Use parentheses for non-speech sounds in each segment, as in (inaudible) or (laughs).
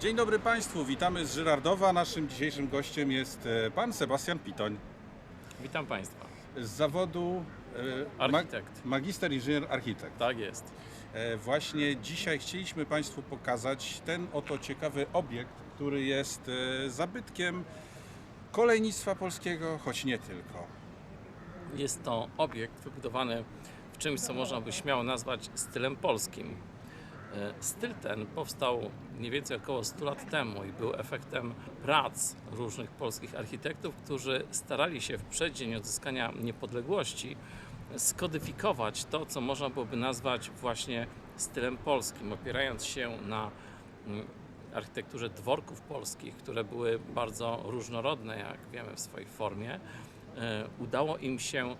Dzień dobry Państwu, witamy z Żyrardowa. Naszym dzisiejszym gościem jest e, pan Sebastian Pitoń Witam Państwa. z zawodu e, ma- Architekt. magister inżynier architekt. Tak jest. E, Właśnie dzisiaj chcieliśmy Państwu pokazać ten oto ciekawy obiekt, który jest e, zabytkiem kolejnictwa polskiego, choć nie tylko. Jest to obiekt wybudowany w czymś, co można by śmiało nazwać stylem polskim. E, Styl ten powstał mniej więcej około 100 lat temu i był efektem prac różnych polskich architektów, którzy starali się w przeddzień odzyskania niepodległości skodyfikować to, co można byłoby nazwać właśnie stylem polskim, opierając się na mm, architekturze dworków polskich, które były bardzo różnorodne, jak wiemy, w swojej formie. E, Udało im się e,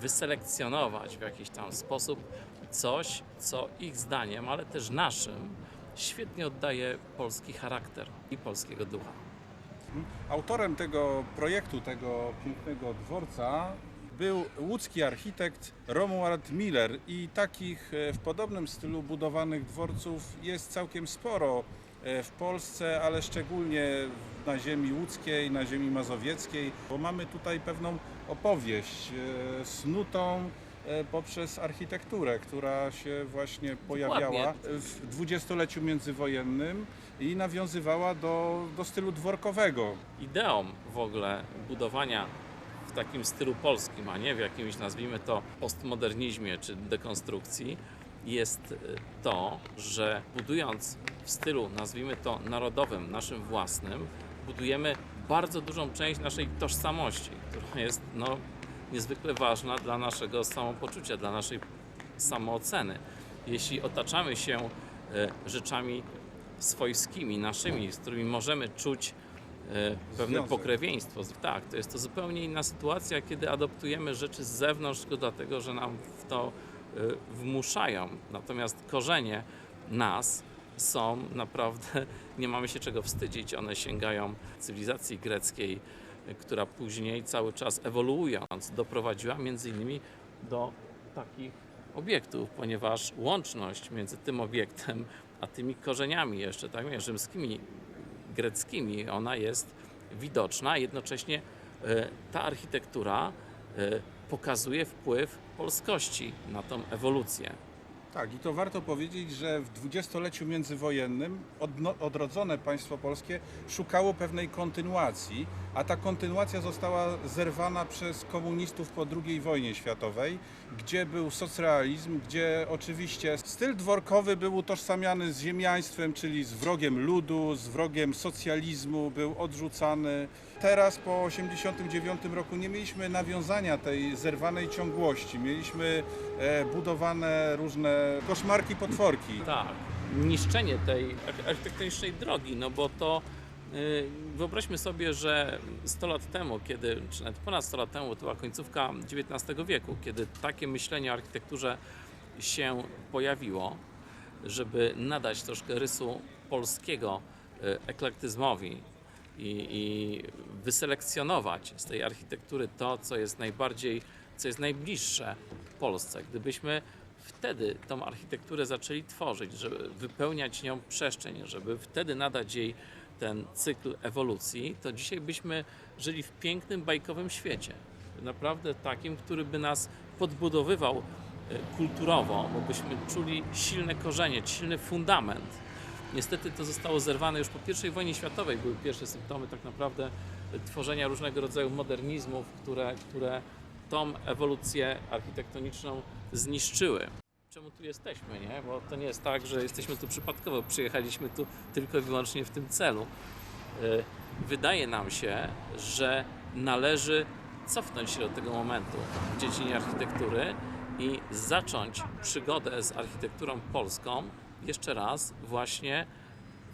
wyselekcjonować w jakiś tam sposób coś, co ich zdaniem, ale też naszym, świetnie oddaje polski charakter i polskiego ducha. Autorem tego projektu, tego pięknego dworca był łódzki architekt Romuald Miller i takich e, w podobnym stylu budowanych dworców jest całkiem sporo e, w Polsce, ale szczególnie na ziemi łódzkiej, na ziemi mazowieckiej, bo mamy tutaj pewną opowieść snutą e, poprzez architekturę, która się właśnie pojawiała w dwudziestoleciu międzywojennym i nawiązywała do, do stylu dworkowego. Ideą w ogóle budowania w takim stylu polskim, a nie w jakimś, nazwijmy to, postmodernizmie czy dekonstrukcji, jest y, to, że budując w stylu, nazwijmy to, narodowym, naszym własnym, budujemy bardzo dużą część naszej tożsamości, która jest no, niezwykle ważna dla naszego samopoczucia, dla naszej samooceny. Jeśli otaczamy się y, rzeczami swojskimi, naszymi, z którymi możemy czuć e, pewne Związek. pokrewieństwo. Tak, to jest to zupełnie inna sytuacja, kiedy adoptujemy rzeczy z zewnątrz, tylko dlatego, że nam w to e, wmuszają. Natomiast korzenie nas są naprawdę, (laughs) nie mamy się czego wstydzić. One sięgają cywilizacji greckiej, e, która później cały czas ewoluując doprowadziła między innymi do takich obiektów, ponieważ łączność między tym obiektem a tymi korzeniami jeszcze, tak, rzymskimi, greckimi, ona jest widoczna, jednocześnie e, ta architektura e, pokazuje wpływ polskości na tą ewolucję. Tak, i to warto powiedzieć, że w dwudziestoleciu międzywojennym odrodzone państwo polskie szukało pewnej kontynuacji, a ta kontynuacja została zerwana przez komunistów po II wojnie światowej, gdzie był socrealizm, gdzie oczywiście styl dworkowy był utożsamiany z ziemiaństwem, czyli z wrogiem ludu, z wrogiem socjalizmu, był odrzucany. Teraz po 1989 roku nie mieliśmy nawiązania tej zerwanej ciągłości. Mieliśmy budowane różne koszmarki, potworki. Tak, niszczenie tej arch- architektonicznej drogi, no bo to y, wyobraźmy sobie, że 100 lat temu, kiedy, czy nawet ponad 100 lat temu, to była końcówka XIX wieku, kiedy takie myślenie o architekturze się pojawiło, żeby nadać troszkę rysu polskiego y, eklektyzmowi i, i wyselekcjonować z tej architektury to, co jest najbardziej, co jest najbliższe Polsce. Gdybyśmy wtedy tą architekturę zaczęli tworzyć, żeby wypełniać nią przestrzeń, żeby wtedy nadać jej ten cykl ewolucji, to dzisiaj byśmy żyli w pięknym, bajkowym świecie. Naprawdę takim, który by nas podbudowywał e, kulturowo, bo byśmy czuli silne korzenie, silny fundament. Niestety to zostało zerwane już po I wojnie światowej. Były pierwsze symptomy tak naprawdę tworzenia różnego rodzaju modernizmów, które, które tą ewolucję architektoniczną zniszczyły. Czemu tu jesteśmy, nie? Bo to nie jest tak, że jesteśmy tu przypadkowo, przyjechaliśmy tu tylko i wyłącznie w tym celu. Y, Wydaje nam się, że należy cofnąć się do tego momentu w dziedzinie architektury i zacząć przygodę z architekturą polską jeszcze raz właśnie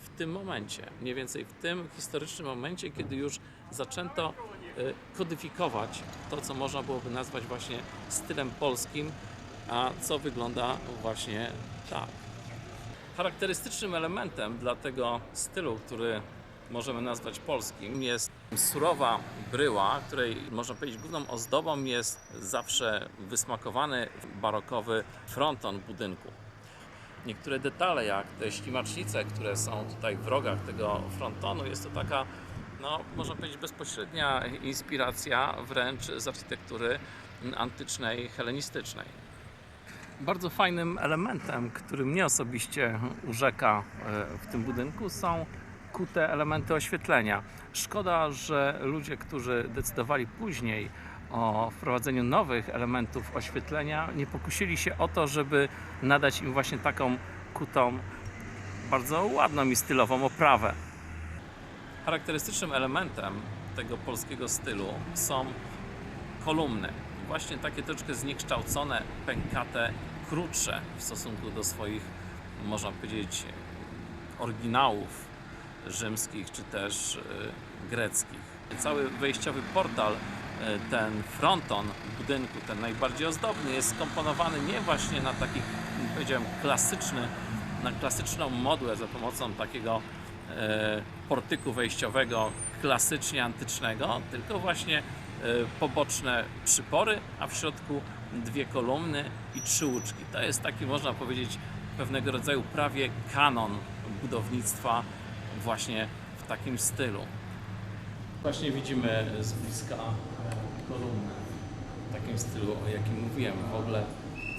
w tym momencie, mniej więcej w tym historycznym momencie, kiedy już zaczęto kodyfikować to, co można byłoby nazwać właśnie stylem polskim, a co wygląda właśnie tak. Charakterystycznym elementem dla tego stylu, który możemy nazwać polskim, jest surowa bryła, której można powiedzieć główną ozdobą jest zawsze wysmakowany barokowy fronton budynku. niektóre detale, jak te ślimacznice, które są tutaj w rogach tego frontonu. Jest to taka, no, można powiedzieć, bezpośrednia inspiracja wręcz z architektury antycznej, helenistycznej. Bardzo fajnym elementem, który mnie osobiście urzeka e, w tym budynku są kute elementy oświetlenia. Szkoda, że ludzie, którzy decydowali później o wprowadzeniu nowych elementów oświetlenia, nie pokusili się o to, żeby nadać im właśnie taką kutą, bardzo ładną i stylową oprawę. Charakterystycznym elementem tego polskiego stylu są kolumny. Właśnie takie troszkę zniekształcone, pękate, krótsze w stosunku do swoich, można powiedzieć, oryginałów rzymskich czy też y, greckich. Cały wejściowy portal, y, ten fronton budynku, ten najbardziej ozdobny, jest skomponowany nie właśnie na taki, powiedziałem, klasyczny, na klasyczną modłę za pomocą takiego portyku wejściowego klasycznie antycznego, tylko właśnie e, poboczne przypory, a w środku dwie kolumny i trzy łuczki. To jest taki, można powiedzieć, pewnego rodzaju prawie kanon budownictwa właśnie w takim stylu. Właśnie widzimy z bliska e, kolumnę w takim stylu, o jakim mówiłem. W ogóle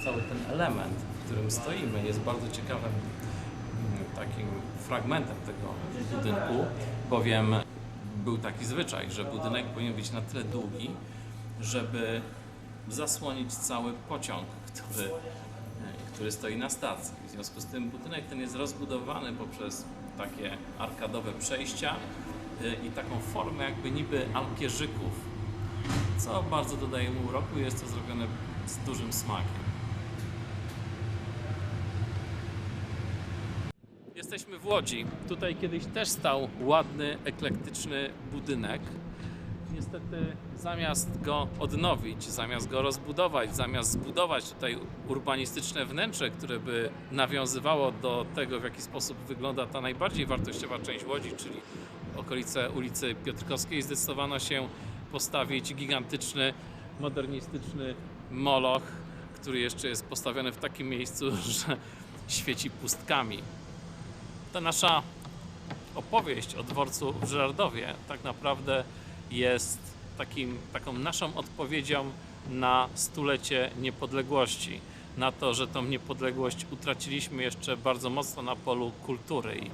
cały ten element, w którym stoimy, jest bardzo ciekawym takim fragmentem tego budynku, bowiem był taki zwyczaj, że budynek powinien być na tyle długi, żeby zasłonić cały pociąg, który, e, który stoi na stacji. W związku z tym budynek ten jest rozbudowany poprzez takie arkadowe przejścia e, i taką formę jakby niby alkierzyków, co bardzo dodaje mu uroku i jest to zrobione z dużym smakiem. Jesteśmy w Łodzi. Tutaj kiedyś też stał ładny, eklektyczny budynek. Niestety zamiast go odnowić, zamiast go rozbudować, zamiast zbudować tutaj urbanistyczne wnętrze, które by nawiązywało do tego, w jaki sposób wygląda ta najbardziej wartościowa część Łodzi, czyli okolice ulicy Piotrkowskiej, zdecydowano się postawić gigantyczny, modernistyczny moloch, który jeszcze jest postawiony w takim miejscu, (laughs) że świeci pustkami. Ta nasza opowieść o dworcu w tak naprawdę jest takim, taką naszą odpowiedzią na stulecie niepodległości. Na to, że tą niepodległość utraciliśmy jeszcze bardzo mocno na polu kultury i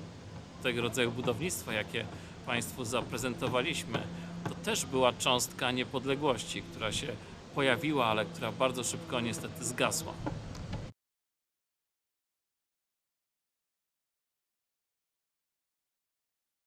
tego rodzaju budownictwa, jakie Państwu zaprezentowaliśmy, to też była cząstka niepodległości, która się pojawiła, ale która bardzo szybko niestety zgasła.